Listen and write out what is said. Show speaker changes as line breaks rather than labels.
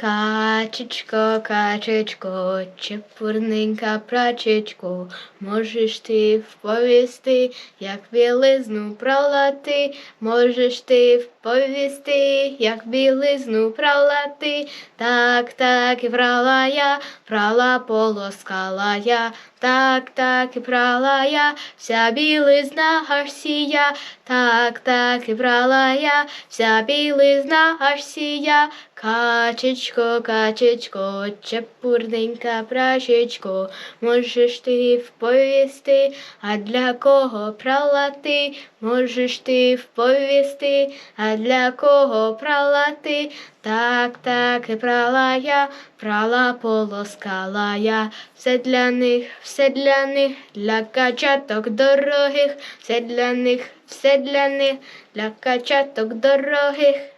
Качечко, качечко, чепурненька прачечко, можеш ти вповісти, як білизну прала ти, можеш ти вповісти, як білизну прала ти, так, так і прала я, прала полоскала я, так, так і прала я, вся білизна аж сія, так, так і прала я, вся білизна аж сія, качечко, качечко, чепурненька прачечко, можеш ти вповісти, а для кого прала ти, можеш ти вповісти, а для кого прала ти, так, так прала я, прала полоскала я, все для них, все для них, для качаток дорогих, все для них, все для них, для качаток дорогих.